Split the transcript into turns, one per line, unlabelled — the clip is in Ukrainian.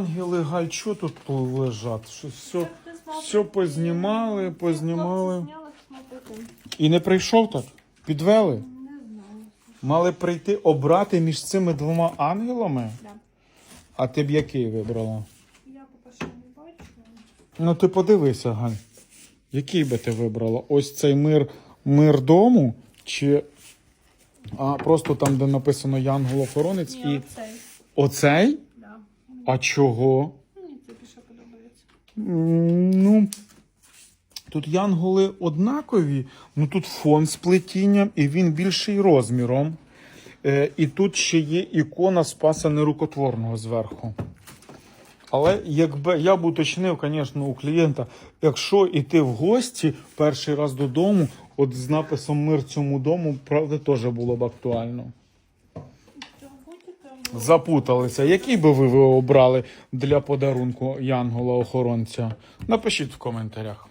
Ангели Галь, що тут лежать? Що все, все познімали, познімали. І не прийшов так? Підвели?
Не знаю.
Мали прийти обрати між цими двома ангелами?
Да.
А ти б який вибрала?
Я поки що не бачу.
Ну ти подивися, Галь. Який би ти вибрала? Ось цей мир, мир дому? Чи а, просто там, де написано Янгол-охоронець і
оцей.
оцей? А чого?
Мені це більше подобається.
Ну, тут янголи однакові, ну тут фон з плетінням, і він більший розміром. Е, і тут ще є ікона Спаса Нерукотворного зверху. Але якби я б уточнив, звісно, у клієнта, якщо йти в гості перший раз додому, от з написом Мир цьому дому, правда, теж було б актуально. Запуталися. Який би ви обрали для подарунку Янгола-охоронця? Напишіть в коментарях.